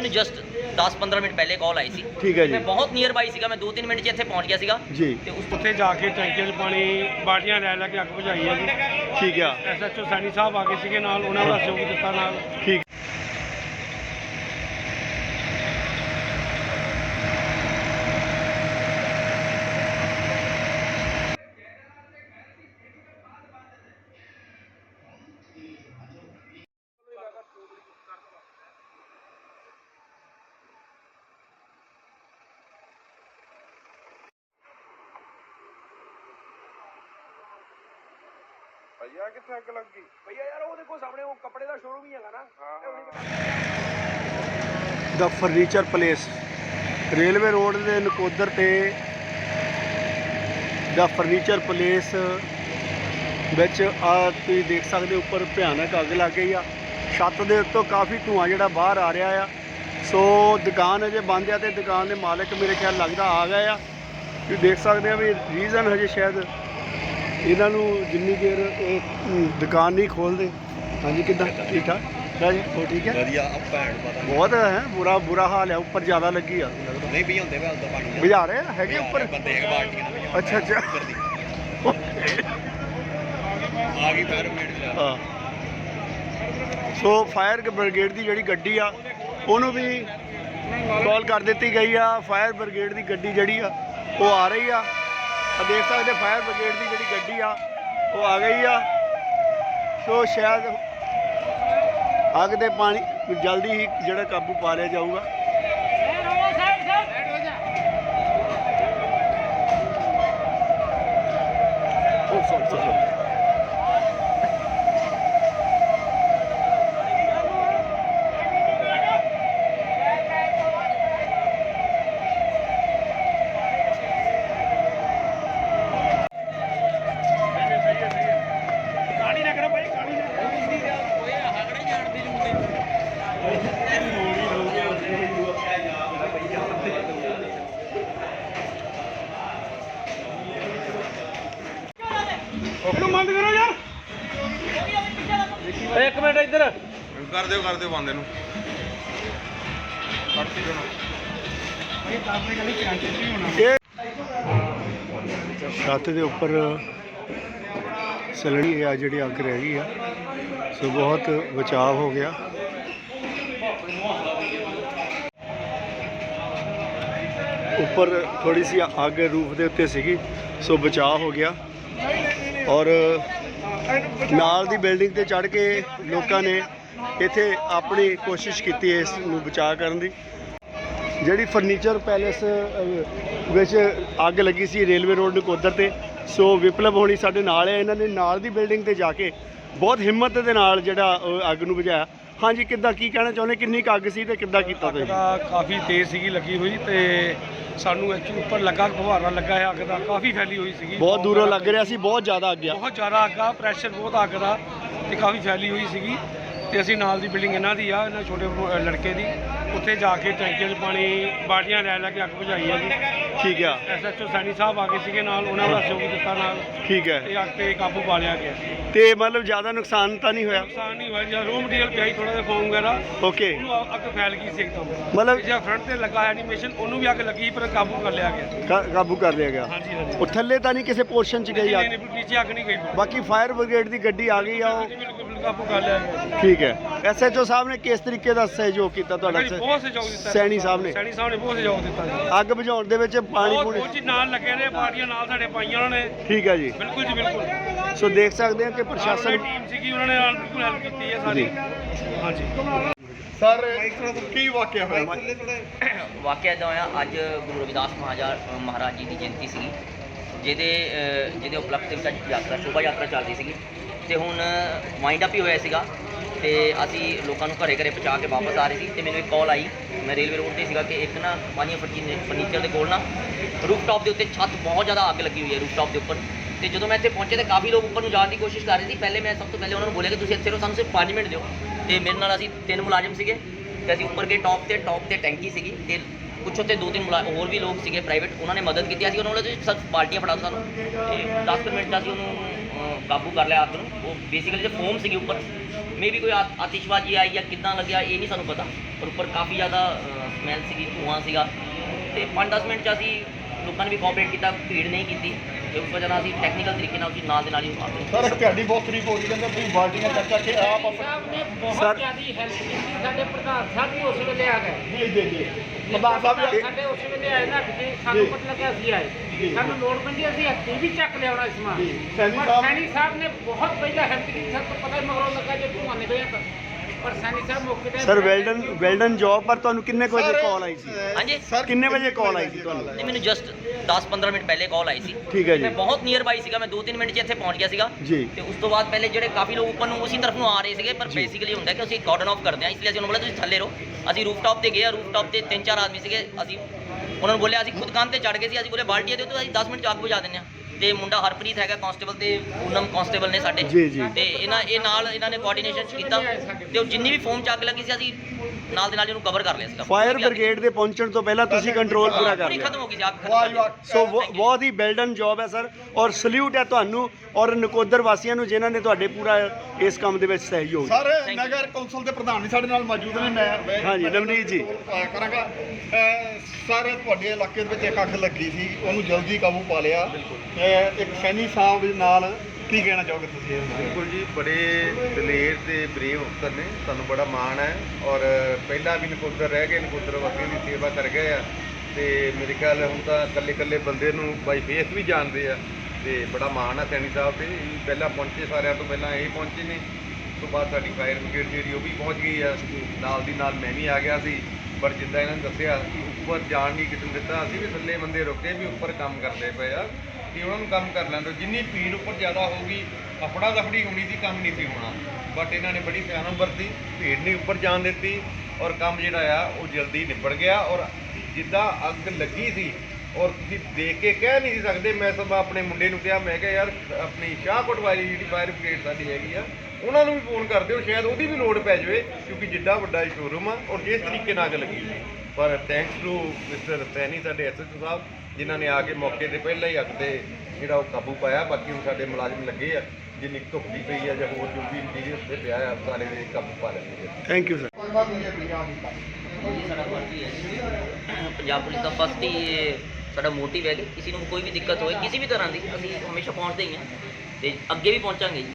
ਮੈਨੂੰ just 10-15 minute ਪਹਿਲੇ ਕਾਲ ਆਈ ਸੀ। ਠੀਕ ਹੈ ਜੀ। ਮੈਂ ਬਹੁਤ ਨੀਅਰ ਬਾਈ ਸੀਗਾ ਮੈਂ 2-3 ਮਿੰਟ 'ਚ ਇੱਥੇ ਪਹੁੰਚ ਗਿਆ ਸੀਗਾ। ਜੀ। ਤੇ ਉਸ ਉੱਥੇ ਜਾ ਕੇ ਟੈਂਕੀਆਂ 'ਚ ਪਾਣੀ ਬਾਲਟੀਆਂ ਲੈ ਲੈ ਕੇ ਅੱਗ ਬੁਝਾਈ ਹੈ ਜੀ। ਠੀਕ ਆ। ਐਸਐਚਓ ਸੈਣੀ ਸਾਹਿਬ ਆ ਗਏ ਸੀਗੇ ਨਾਲ ਉਹਨਾਂ ਦਾ ਸਹਿਯੋਗ ਦਿੱਤਾ ਨਾਲ। ਠੀਕ। ਭਈਆ ਕਿੱਥੇ ਅੱਗ ਲੱਗ? ਗਈ ਭਈਆ ਯਾਰ ਉਹ ਦੇਖੋ ਸਾਹਮਣੇ ਉਹ ਕੱਪੜੇ ਦਾ ਸ਼ੋਰੂਮ ਹੀ ਹੈਗਾ ਨਾ। ਦਾ ਫਰਨੀਚਰ ਪਲੇਸ ਰੇਲਵੇ ਰੋਡ ਦੇ ਨਕੋਦਰ ਤੇ ਦਾ ਫਰਨੀਚਰ ਪਲੇਸ ਵਿੱਚ ਆ ਤੁਸੀਂ ਦੇਖ ਸਕਦੇ ਹੋ ਉੱਪਰ ਭਿਆਨਕ ਅੱਗ ਲੱਗ ਗਈ ਆ। ਛੱਤ ਦੇ ਉੱਤੋਂ ਕਾਫੀ ਧੂਆਂ ਜਿਹੜਾ ਬਾਹਰ ਆ ਰਿਹਾ ਆ। ਸੋ ਦੁਕਾਨ ਅਜੇ ਬੰਦ ਆ ਤੇ ਦੁਕਾਨ ਦੇ ਮਾਲਕ ਮੇਰੇ ਖਿਆਲ ਲੱਗਦਾ ਆ ਗਏ ਆ। ਤੁਸੀਂ ਦੇਖ ਸਕਦੇ ਆ ਵੀ ਰੀਜ਼ਨ ਹਜੇ ਸ਼ਾਇਦ ਇਹਨਾਂ ਨੂੰ ਜਿੰਨੀ ਦੇਰ ਇਹ ਦੁਕਾਨ ਨਹੀਂ ਖੋਲਦੇ ਹਾਂਜੀ ਕਿੱਦਾਂ? ਠੀਕ ਠਾਕ? ਰਾਜੀ ਹੋ ਠੀਕ ਹੈ? ਵਧੀਆ ਆ ਭੈਣ ਪਤਾ ਬਹੁਤ ਹੈ ਬੁਰਾ ਬੁਰਾ ਹਾਲ ਹੈ ਉੱਪਰ ਜ਼ਿਆਦਾ ਲੱਗੀ ਆ। ਨਹੀਂ ਵੀ ਹੁੰਦੇ ਵੇ ਉਦੋਂ ਪਾਣੀ ਬੁਝਾ ਰਹੇ ਆ? ਹੈਗੇ ਉੱਪਰ? ਬੰਦੇ ਹੈਗੇ ਬਾਲਟੀਆਂ ਅੱਛਾ ਅੱਛਾ। ਆ ਗਈ ਫਾਇਰ ਬ੍ਰਿਗੇਡ ਵੀ ਹਾਂ। ਸੋ ਫਾਇਰ ਬ੍ਰਿਗੇਡ ਦੀ ਜਿਹੜੀ ਗੱਡੀ ਆ ਉਹਨੂੰ ਵੀ ਕਾਲ ਕਰ ਦਿੱਤੀ ਗਈ ਆ। ਫਾਇਰ ਬ੍ਰਿਗੇਡ ਦੀ ਗੱਡੀ ਜਿਹੜੀ ਆ ਉਹ ਆ ਰਹੀ ਆ। ਆ ਦੇਖ ਸਕਦੇ ਫਾਇਰ ਬ੍ਰਿਗੇਡ ਦੀ ਜਿਹੜੀ ਗੱਡੀ ਆ, ਉਹ ਆ ਗਈ ਆ। ਸੋ ਸ਼ਾਇਦ ਅੱਗ ਦੇ ਪਾਣੀ, ਜਲਦੀ ਹੀ ਜਿਹੜਾ ਕਾਬੂ ਪਾ ਲਿਆ ਜਾਊਗਾ ਉਹ ਸੌਰੀ ਸੌਰੀ ਗਾੜੀ ਨਾ ਕਰੋ ਭਾਈ ਗਾੜੀ ਨਾ ਇਹਨੂੰ ਬੰਦ ਕਰੋ ਯਾਰ ਇੱਕ ਮਿੰਟ ਇੱਧਰ ਕਰ ਦਿਓ ਕਰ ਦਿਓ ਬੰਦੇ ਨੂੰ। ਇਹ ਛੱਤ ਦੇ ਉੱਪਰ ਸਲਣੀ ਆ ਜਿਹੜੀ ਅੱਗ ਰਹਿ ਗਈ ਆ। ਸੋ ਬਹੁਤ ਬਚਾਅ ਹੋ ਗਿਆ। ਉੱਪਰ ਥੋੜੀ ਸੀ ਅੱਗ ਰੂਫ ਦੇ ਉੱਤੇ ਸੀਗੀ, ਸੋ ਬਚਾਅ ਹੋ ਗਿਆ। ਔਰ ਨਾਲ ਦੀ ਬਿਲਡਿੰਗ ਤੇ ਚੜ ਕੇ ਲੋਕਾਂ ਨੇ ਇੱਥੇ ਆਪਣੀ ਕੋਸ਼ਿਸ਼ ਕੀਤੀ ਇਸ ਨੂੰ ਬਚਾਅ ਕਰਨ ਦੀ। ਜਿਹੜੀ ਫਰਨੀਚਰ ਪੈਲੇਸ ਵਿੱਚ ਅੱਗ ਲੱਗੀ ਸੀ ਰੇਲਵੇ ਰੋਡ ਨਕੋਦਰ ਤੇ ਸੋ ਵਿਪਲਬ ਹੋਣੀ ਸਾਡੇ ਨਾਲ ਹੈ। ਇਹਨਾਂ ਨੇ ਨਾਲ ਦੀ ਬਿਲਡਿੰਗ ਤੇ ਜਾ ਕੇ ਬਹੁਤ ਹਿੰਮਤ ਦੇ ਨਾਲ ਜਿਹੜਾ ਅੱਗ ਨੂੰ ਬੁਝਾਇਆ। ਹਾਂਜੀ ਕਿੱਦਾਂ ਕੀ ਕਹਿਣਾ ਚਾਹੁੰਦੇ? ਕਿੰਨੀ ਅੱਗ ਸੀ ਤੇ ਕਿੱਦਾਂ ਕੀਤਾ ਤੁਸੀਂ? ਕਾਫੀ ਤੇਜ਼ ਸੀਗੀ ਲੱਗੀ ਹੋਈ ਤੇ ਸਾਨੂੰ ਐਕਚੁਅਲੀ ਉੱਪਰ ਲੱਗਾ ਫੁਹਾਰਾ ਲੱਗਾ ਹੈ ਅੱਗ ਦਾ ਕਾਫੀ ਫੈਲੀ ਹੋਈ ਸੀਗੀ। ਬਹੁਤ ਦੂਰੋਂ ਲੱਗ ਰਿਹਾ ਸੀ ਬਹੁਤ ਜ਼ਿਆਦਾ ਅੱਗ ਆ। ਬਹੁਤ ਜ਼ਿਆਦਾ ਅੱਗ ਆ ਪ੍ਰੈਸ਼ਰ ਬਹੁਤ ਅੱਗ ਦਾ ਤੇ ਕਾਫੀ ਫੈਲੀ ਹੋਈ ਸੀਗੀ। ਤੇ ਅਸੀਂ ਨਾਲ ਦੀ ਬਿਲਡਿੰਗ ਇਹਨਾਂ ਦੀ ਆ ਇਹਨਾਂ ਛੋਟੇ ਲੜਕੇ ਦੀ। ਉੱਥੇ ਜਾ ਕੇ ਟੈਂਕੀਆਂ 'ਚ ਪਾਣੀ ਬਾਲਟੀਆਂ ਲੈ ਲੈ ਕੇ ਅੱਗ ਬੁਝਾਈ ਹੈ ਜੀ। ਠੀਕ ਆ। ਐਸਐਚਓ ਸੈਣੀ ਸਾਹਿਬ ਆ ਗਏ ਸੀਗੇ ਨਾਲ ਉਹਨਾਂ ਦਾ ਸਹਿਯੋਗ ਦਿੱਤਾ ਨਾਲ। ਠੀਕ ਹੈ ਤੇ ਅੱਗ ਤੇ ਕਾਬੂ ਪਾ ਲਿਆ ਗਿਆ। ਤੇ ਮਤਲਬ ਜ਼ਿਆਦਾ ਨੁਕਸਾਨ ਤਾਂ ਨਹੀਂ ਹੋਇਆ? ਨੁਕਸਾਨ ਨਹੀਂ ਹੋਇਆ ਜੀ ਰੋ ਮਟੀਰੀਅਲ ਪਿਆ ਥੋੜਾ ਜਿਹਾ ਫੋਮ ਵਗੈਰਾ। ਓਕੇ ਉਹਨੂੰ ਅੱਗ ਫੈਲ ਗਈ ਸੀ ਇੱਕਦਮ। ਮਤਲਬ ਜਿਹੜਾ ਫਰੰਟ ਤੇ ਲੱਗਾ ਐਨੀਮੇਸ਼ਨ ਉਹਨੂੰ ਵੀ ਅੱਗ ਲੱਗੀ ਪਰ ਕਾਬੂ ਕਰ ਲਿਆ ਗਿਆ। ਕਾਬੂ ਕਰ ਲਿਆ ਗਿਆ। ਹਾਂਜੀ ਹਾਂਜੀ। ਉਹ ਥੱਲੇ ਤਾਂ ਨਹੀਂ ਕਿਸੇ ਪੋਰਸ਼ਨ 'ਚ ਗਈ ਨਹੀਂ ਅੱਗ? ਨਹੀਂ ਨੀਚੇ ਅੱਗ ਨਹੀਂ ਗਈ। ਬਾਕੀ ਫਾਇਰ ਬ੍ਰਿਗੇਡ ਦੀ ਗੱਡੀ ਆ ਗਈ ਆ ਉਹ? ਬਿਲਕੁਲ ਕਾਬੂ ਕਰ ਲਿਆ ਗਿਆ। ਠੀਕ ਹੈ। ਐਸਐਚਓ ਸਾਹਿਬ ਨੇ ਕਿਸ ਤਰੀਕੇ ਦਾ ਸਹਿਯੋਗ ਕੀਤਾ ਤੁਹਾਡਾ? ਹਾਂਜੀ, ਬਹੁਤ ਸਹਿਯੋਗ ਦਿੱਤਾ ਸੈਣੀ ਸਾਹਿਬ ਨੇ? ਸੈਣੀ ਸਾਹਿਬ ਨੇ ਬਹੁਤ ਸਹਿਯੋਗ ਦਿੱਤਾ ਜੀ। ਅੱਗ ਬੁਝਾਉਣ ਦੇ ਵਿੱਚ ਪਾਣੀ ਬਹੁਤ ਪੂਣੀ ਕੁਝ ਨਾਲ ਲੱਗੇ ਨੇ ਪਾਰਟੀਆਂ ਨਾਲ ਸਾਡੇ ਪਾਈਆਂ ਉਹਨਾਂ ਨੇ। ਠੀਕ ਹੈ ਜੀ। ਬਿਲਕੁਲ ਜੀ ਬਿਲਕੁਲ। ਸੋ ਦੇਖ ਸਕਦੇ ਹਾਂ ਕਿ ਪ੍ਰਸ਼ਾਸਨ ਪ੍ਰਸ਼ਾਸਨ ਟੀਮ ਸੀਗੀ ਉਹਨਾਂ ਨੇ ਨਾਲ ਬਿਲਕੁਲ ਹੈਲਪ ਕੀਤੀ ਹੈ ਸਾਡੀ ਹਾਂਜੀ। ਸਰ ਕੀ ਵਾਕਿਆ ਹੋਇਆ? ਵਾਕਿਆ ਇਦਾਂ ਹੋਇਆ ਅੱਜ ਗੁਰੂ ਰਵਿਦਾਸ ਮਹਾਰਾਜ ਮਹਾਰਾਜ ਜੀ ਦੀ ਜਯੰਤੀ ਸੀਗੀ। ਜਿਹਦੇ ਜਿਹਦੇ ਉਪਲਕਸ਼ ਦੇ ਵਿੱਚ ਅੱਜ ਯਾਤਰਾ ਸ਼ੋਭਾ ਯਾਤਰਾ ਚੱਲਦੀ ਸੀਗੀ। ਤੇ ਹੁਣ ਵਾਈਂਡ ਅਪ ਹੀ ਹੋਇਆ ਸੀਗਾ। ਤੇ ਅਸੀਂ ਲੋਕਾਂ ਨੂੰ ਘਰੇ ਘਰੇ ਪਹੁੰਚਾ ਕੇ ਵਾਪਸ ਆ ਰਹੇ ਸੀ ਤੇ ਮੈਨੂੰ ਇੱਕ ਕਾਲ ਆਈ, ਮੈਂ ਰੇਲਵੇ ਰੋਡ ਤੇ ਸੀਗਾ ਕਿ ਇੱਕ ਨਾ ਮਾਨੀਆ ਫਰਨੀਚਰ ਦੇ ਕੋਲ ਨਾ ਰੂਫਟਾਪ ਦੇ ਉੱਤੇ ਛੱਤ ਬਹੁਤ ਜ਼ਿਆਦਾ ਅੱਗ ਲੱਗੀ ਹੋਈ ਹੈ ਰੂਫਟਾਪ ਦੇ ਉੱਪਰ। ਤੇ ਜਦੋਂ ਮੈਂ ਇੱਥੇ ਪਹੁੰਚੇ ਤੇ ਕਾਫੀ ਲੋਕ ਉੱਪਰ ਨੂੰ ਜਾਣ ਦੀ ਕੋਸ਼ਿਸ਼ ਕਰ ਰਹੇ ਸੀ। ਪਹਿਲੇ ਮੈਂ ਸਭ ਤੋਂ ਪਹਿਲੇ ਉਹਨਾਂ ਨੂੰ ਬੋਲਿਆ ਕਿ ਤੁਸੀਂ ਇੱਥੇ ਰਹੋ, ਸਾਨੂੰ ਸਿਰਫ 5 ਮਿੰਟ ਦਿਓ। ਤੇ ਮੇਰੇ ਨਾਲ ਅਸੀਂ ਤਿੰਨ ਮੁਲਾਜ਼ਮ ਸੀਗੇ ਤੇ ਅਸੀਂ ਉੱਪਰ ਗਏ ਟੌਪ ਤੇ ਟੌਪ ਤੇ ਟੈਂਕੀ ਸੀਗੀ ਤੇ ਕੁਛ ਉੱਤੇ ਦੋ ਤਿੰਨ ਮੁਲਾ, ਹੋਰ ਵੀ ਲੋਕ ਸੀਗੇ ਪ੍ਰਾਈਵੇਟ ਉਹਨਾਂ ਨੇ ਮਦਦ ਕੀਤੀ। ਅਸੀਂ ਉਹਨਾਂ ਨੂੰ ਤੁਸੀਂ ਸਭ ਬਾਲਟੀਆਂ ਫੜਾ ਸਾਨੂੰ। ਤੇ 10 ਮਿੰਟ 'ਚ ਅਸੀਂ ਉਹਨੂੰ ਕਾਬੂ ਕਰ ਲਿਆ ਅੱਗ ਨੂੰ। ਉਹ ਬੇਸਿਕਲੀ ਜੇ ਫੋਮ ਸੀਗੀ ਉੱਪਰ ਮੇ ਵੀ ਕੋਈ ਆ- ਆਤਿਸ਼ਬਾਜ਼ੀ ਆਈ ਜਾਂ ਕਿੱਦਾਂ ਲੱਗਿਆ, ਇਹ ਨਹੀਂ ਸਾਨੂੰ ਪਤਾ। ਪਰ ਉੱਪਰ ਕਾਫੀ ਜ਼ਿਆਦਾ ਸਮੈਲ ਸੀਗੀ, ਧੂੰਆਂ ਸੀਗਾ। ਤੇ 5-10 ਮਿੰਟ ਚ ਅਸੀਂ ਲੋਕਾਂ ਨੇ ਵੀ ਕੋਆਪਰੇਟ ਕੀਤਾ, ਭੀੜ ਨਹੀਂ ਕੀਤੀ। ਤੇ ਉਸ ਵਜ੍ਹਾ ਨਾਲ ਅਸੀਂ ਟੈਕਨੀਕਲ ਤਰੀਕੇ ਨਾਲ ਅਸੀਂ ਨਾਲ ਦੇ ਨਾਲ ਹੀ ਮਾਰਦੇ ਸਰ ਇੱਕ ਤੁਹਾਡੀ ਬਹੁਤ ਤਰੀਫ ਹੋ ਗਈ ਕਹਿੰਦੇ ਤੁਸੀਂ ਬਾਲਟੀਆਂ ਚੱਕ ਚੱਕ ਕੇ ਆਪ ਸਾਹਿਬ ਨੇ ਬਹੁਤ ਜ਼ਿਆਦੀ ਹੈਲਪ ਕੀਤੀ ਸਾਡੇ ਪ੍ਰਧਾਨ ਸਾਹਿਬ ਵੀ ਉਸ ਵੇਲੇ ਆ ਗਏ। ਜੀ ਜੀ ਜੀ। ਪ੍ਰਧਾਨ ਸਾਹਿਬ ਇਹ- ਸਾਡੇ ਉਸ ਵੇਲੇ ਆਏ ਨਾ ਕਿ ਸਾਨੂੰ ਪਤਾ ਲੱਗਿਆ ਅਸੀਂ ਆਏ। ਸਾਨੂੰ ਲੋੜ ਪੈਂਦੀ ਅਸੀਂ ਹੱਥੀਂ ਵੀ ਚੱਕ ਲਿਆਉਣਾ ਸਮਾਨ। ਜੀ, ਸੈਣੀ ਪਰ ਸਾਹਿਬ- ਸੈਣੀ ਸਾਹਿਬ ਨੇ ਬਹੁਤ ਪਹਿਲਾਂ ਹੈਲਪ ਕੀਤੀ ਤੋਂ ਪਤਾ ਹੀ ਮਗਰੋਂ ਲੱਗਾ ਜੇ ਧੂਆਂ ਨਿਕਲਿਆ ਤਾਂ। ਪਰ ਸੈਣੀ ਸਾਹਿਬ ਮੌਕੇ ਤੇ ਸਰ ਵੈਲਡਨ ਵੈਲਡਨ ਜੌਬ ਪਰ ਤੁਹਾਨੂੰ ਕਿੰਨੇ ਕੁ ਵਜੇ ਕਾਲ ਆਈ ਸੀ? ਹਾਂਜੀ? ਕਿੰਨੇ ਵਜੇ ਕਾਲ ਆਈ ਸੀ ਤੁਹਾਨੂੰ? ਨਹੀਂ ਮੈਨੂੰ ਜਸਟ 10-15 ਮਿੰਟ ਪਹਿਲੇ ਕਾਲ ਆਈ ਸੀ। ਠੀਕ ਹੈ ਜੀ। ਮੈਂ ਬਹੁਤ ਨੀਅਰ ਬਾਈ ਸੀਗਾ ਮੈਂ 2-3 ਮਿੰਟ 'ਚ ਇੱਥੇ ਪਹੁੰਚ ਗਿਆ ਸੀਗਾ। ਜੀ। ਤੇ ਉਸ ਤੋਂ ਬਾਅਦ ਪਹਿਲੇ ਜਿਹੜੇ ਕਾਫੀ ਲੋਕ ਉੱਪਰ ਨੂੰ ਉਸੇ ਤਰਫ ਨੂੰ ਆ ਰਹੇ ਸੀਗੇ ਪਰ ਬੇਸਿਕਲੀ ਹੁੰਦਾ ਕਿ ਅਸੀਂ ਕਾਰਡਨ ਆਫ ਕਰਦੇ ਹਾਂ ਇਸ ਲਈ ਅਸੀਂ ਉਹਨੂੰ ਬੋਲਿਆ ਤੁਸੀਂ ਥੱਲੇ ਰਹੋ। ਅਸੀਂ ਰੂਫਟਾਪ ਤੇ ਗਏ ਆ ਰੂਫਟਾਪ ਤੇ ਤਿੰਨ ਚਾਰ ਆਦਮੀ ਸੀਗੇ ਅਸੀਂ ਉਹਨਾਂ ਨੂੰ ਬੋਲਿਆ ਅਸੀਂ ਖੁਦ ਕੰਨ ਤੇ ਚੜ ਗਏ ਸੀ ਅਸੀਂ ਬੋਲੇ ਬਾਲਟੀਆਂ ਦਿਓ ਤੇ ਅਸੀਂ 10 ਮਿੰਟ 'ਚ ਅੱਗ ਬੁਝਾ ਦਿੰਦੇ ਹਾਂ। ਤੇ ਮੁੰਡਾ ਹਰਪ੍ਰੀਤ ਹੈਗਾ ਕਾਂਸਟੇਬਲ ਤੇ ਪੂਨਮ ਕਾਂਸਟੇਬਲ ਨੇ ਸਾਡੇ ਜੀ, ਜੀ। ਤੇ ਇਹਨਾਂ ਇਹ ਨਾਲ ਇਹਨਾਂ ਨੇ ਕੋਆਰਡੀਨੇਸ਼ਨ ਕੀਤਾ ਤੇ ਉਹ ਜਿੰਨੀ ਵੀ ਫੋਮ ਚ ਅੱਗ ਲੱਗੀ ਸੀ ਅਸੀਂ ਨਾਲ ਦੇ ਨਾਲ ਇਹਨੂੰ ਕਵਰ ਕਰ ਲਿਆ ਸੀਗਾ ਫਾਇਰ ਬ੍ਰਿਗੇਡ ਦੇ ਪਹੁੰਚਣ ਤੋਂ ਪਹਿਲਾਂ ਤੁਸੀਂ ਕੰਟਰੋਲ ਪੂਰਾ ਕਰ ਪੂਰੀ ਲਿਆ। ਖਤਮ ਹੋ ਗਈ ਸੀ ਅੱਗ ਖਤਮ ਹੋ ਗਈ ਸੋ ਬਹੁ- ਬਹੁਤ ਹੀ ਵੈਲਡਨ ਜੌਬ ਹੈ ਸਰ ਔਰ ਸਲੂਟ ਹੈ ਤੁਹਾਨੂੰ ਔਰ ਨਕੋਦਰ ਵਾਸੀਆਂ ਨੂੰ ਜਿਨ੍ਹਾਂ ਨੇ ਤੁਹਾਡੇ ਪੂਰਾ ਇਸ ਕੰਮ ਦੇ ਵਿੱਚ ਸਹਿਯੋਗ ਸਰ. ਨਗਰ ਕੌਂਸਲ ਦੇ ਪ੍ਰਧਾਨ ਵੀ ਸਾਡੇ ਨਾਲ ਮੌਜੂਦ ਨੇ ਮੈਂ ਮੈਂ- ਹਾਂਜੀ, ਨਵਨੀਤ ਜੀ। ਅਹ ਕਰਾਂਗਾ। ਅਹ ਸਰ ਤੁਹਾਡੇ ਇਲਾਕੇ ਦੇ ਵਿੱਚ ਇੱਕ ਅੱਗ ਲੱਗੀ ਸੀ ਉਹਨੂੰ ਜਲਦੀ ਕਾਬੂ ਪਾ ਲਿਆ। ਬਿਲਕੁਲ। ਇੱਕ ਸੈਣੀ ਸਾਹਿਬ ਦੇ ਨਾਲ ਕੀ ਕਹਿਣਾ ਚਾਹੋਗੇ ਤੁਸੀਂ ਇਸ ਬਾਰੇ? ਬਿਲਕੁਲ ਜੀ, ਬੜੇ ਦਲੇਰ ਤੇ ਬਰੇਵ ਅਫਸਰ ਨੇ, ਸਾਨੂੰ ਬੜਾ ਮਾਣ ਹੈ ਔਰ ਪਹਿਲਾਂ ਵੀ ਨਕੋਦਰ ਰਹਿ ਗਏ, ਨਕੋਦਰ ਵਾਸੀਆਂ ਦੀ ਸੇਵਾ ਕਰ ਗਏ ਆ ਤੇ ਮੇਰੇ ਖਿਆਲ ਹੁਣ ਤਾਂ ਇਕੱਲੇ ਇਕੱਲੇ ਬੰਦੇ ਨੂੰ ਬਾਈ ਫੇਸ ਵੀ ਜਾਣਦੇ ਆ ਤੇ ਬੜਾ ਮਾਣ ਹੈ ਸੈਣੀ ਸਾਹਿਬ ਤੇ ਇਹ ਪਹਿਲਾਂ ਪਹੁੰਚੇ ਸਾਰਿਆਂ ਤੋਂ ਪਹਿਲਾਂ ਇਹ ਪਹੁੰਚੇ ਨੇ, ਉਸ ਤੋਂ ਬਾਅਦ ਸਾਡੀ ਫਾਇਰ ਬ੍ਰਿਗੇਡ ਜਿਹੜੀ ਉਹ ਵੀ ਪਹੁੰਚ ਗਈ ਆ, ਨਾਲ ਦੀ ਨਾਲ ਮੈਂ ਵੀ ਆ ਗਿਆ ਸੀ, ਪਰ ਜਿੱਦਾਂ ਇਹਨਾਂ ਨੇ ਦੱਸਿਆ ਕਿ ਉੱਪਰ ਜਾਣ ਨਹੀਂ ਕਿਸੇ ਨੂੰ ਦਿੱਤਾ, ਅਸੀਂ ਵੀ ਥੱਲੇ ਬੰਦੇ ਰੁਕੇ ਵੀ ਉੱਪਰ ਕੰਮ ਕਰਦੇ ਪਏ ਆ ਕਿ ਉਹਨਾਂ ਨੂੰ ਕੰਮ ਕਰ ਲੈਂਦੇ ਦਿਓ। ਜਿੰਨੀ ਭੀੜ ਉੱਪਰ ਜ਼ਿਆਦਾ ਹੋਊਗੀ ਆਪਣਾ ਦਫੜੀ ਹੋਣੀ ਸੀ, ਕੰਮ ਨਹੀਂ ਸੀ ਹੋਣਾ। ਬਟ ਇਹਨਾਂ ਨੇ ਬੜੀ ਸਿਆਣਪ ਵਰਤੀ, ਭੀੜ ਨਹੀਂ ਉੱਪਰ ਜਾਣ ਦਿੱਤੀ ਔਰ ਕੰਮ ਜਿਹੜਾ ਆ, ਉਹ ਜਲਦੀ ਨਿਬੜ ਗਿਆ ਔਰ ਜਿੱਦਾਂ ਅੱਗ ਲੱਗੀ ਸੀ ਔਰ ਤੁਸੀਂ ਦੇਖ ਕੇ ਕਹਿ ਨਹੀਂ ਸੀ ਸਕਦੇ, ਮੈਂ ਸਭ ਆਪਣੇ ਮੁੰਡੇ ਨੂੰ ਕਿਹਾ, ਮੈਂ ਕਿਹਾ, ਯਾਰ, ਆਪਣੀ ਸ਼ਾਹਕੋਟ ਵਾਲੀ ਜਿਹੜੀ ਫਾਇਰ ਬ੍ਰਿਗੇਡ ਸਾਡੀ ਹੈਗੀ ਆ, ਉਹਨਾਂ ਨੂੰ ਵੀ ਫੋਨ ਕਰ ਦਿਓ, ਸ਼ਾਇਦ ਉਹਦੀ ਵੀ ਲੋੜ ਪੈ ਜਾਵੇ, ਕਿਉਂਕਿ ਜਿੱਡਾ ਵੱਡਾ ਸ਼ੋਰੂਮ ਆ ਔਰ ਜਿਸ ਤਰੀਕੇ ਨਾਲ ਅੱਗ ਲੱਗੀ ਸੀ। ਪਰ ਥੈਂਕਸ ਟੂ ਮਿਸਟਰ ਸੈਣੀ ਸਾਡੇ ਐਸਐਚਓ ਸਾਹਿਬ ਜਿਨ੍ਹਾਂ ਨੇ ਆ ਕੇ ਮੌਕੇ ਤੇ ਪਹਿਲਾਂ ਹੀ ਅੱਗ ਤੇ ਜਿਹੜਾ ਉਹ ਕਾਬੂ ਪਾਇਆ ਬਾਕੀ ਹੁਣ ਸਾਡੇ ਮੁਲਾਜ਼ਮ ਲੱਗੇ ਆ ਜਿੰਨੀ ਧੁੱਪ ਪਈ ਆ ਜਾਂ ਹੋਰ ਜੋ ਵੀ ਮਟੀਰੀਅਲ ਤੇ ਪਿਆ ਆ ਸਾਰੇ ਦੇ ਕਾਬੂ ਪਾ ਲੈਣਗੇ thank you sir Punjab police the first ਹੀ ਇਹ ਸਾਡਾ ਮੋਟਿਵ ਹੈ ਕਿ ਕਿਸੇ ਨੂੰ ਕੋਈ ਵੀ ਦਿੱਕਤ ਹੋਏ ਕਿਸੇ ਵੀ ਤਰ੍ਹਾਂ ਦੀ ਅਸੀਂ ਹਮੇਸ਼ਾ ਪਹੁੰਚਦੇ ਹੀ ਹਾਂ ਤੇ ਅੱਗੇ ਵੀ ਪਹੁੰਚਾਂਗੇ ਜੀ।